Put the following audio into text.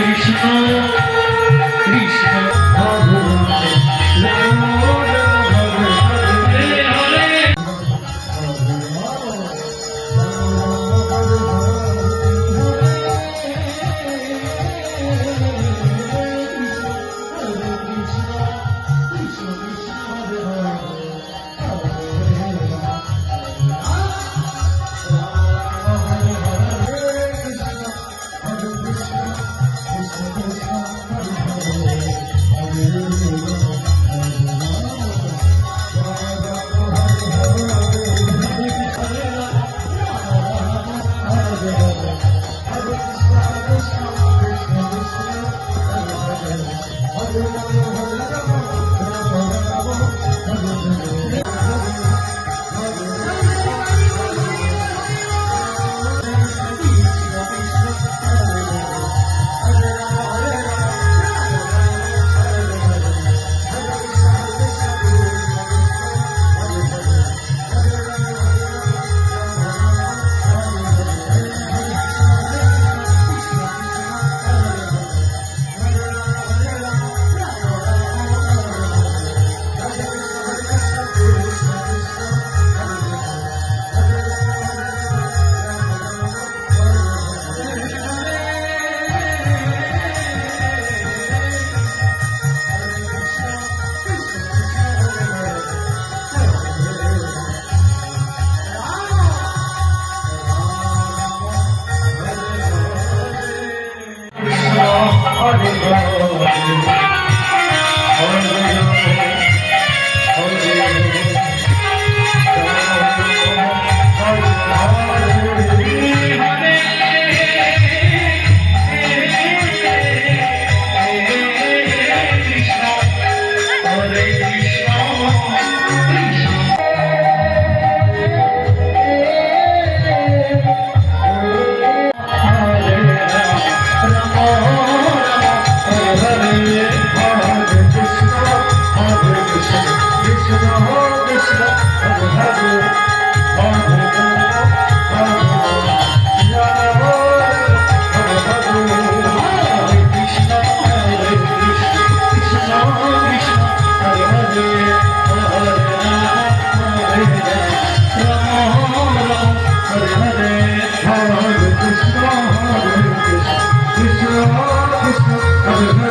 Krishna Krishna. Hare Yeah. Amen.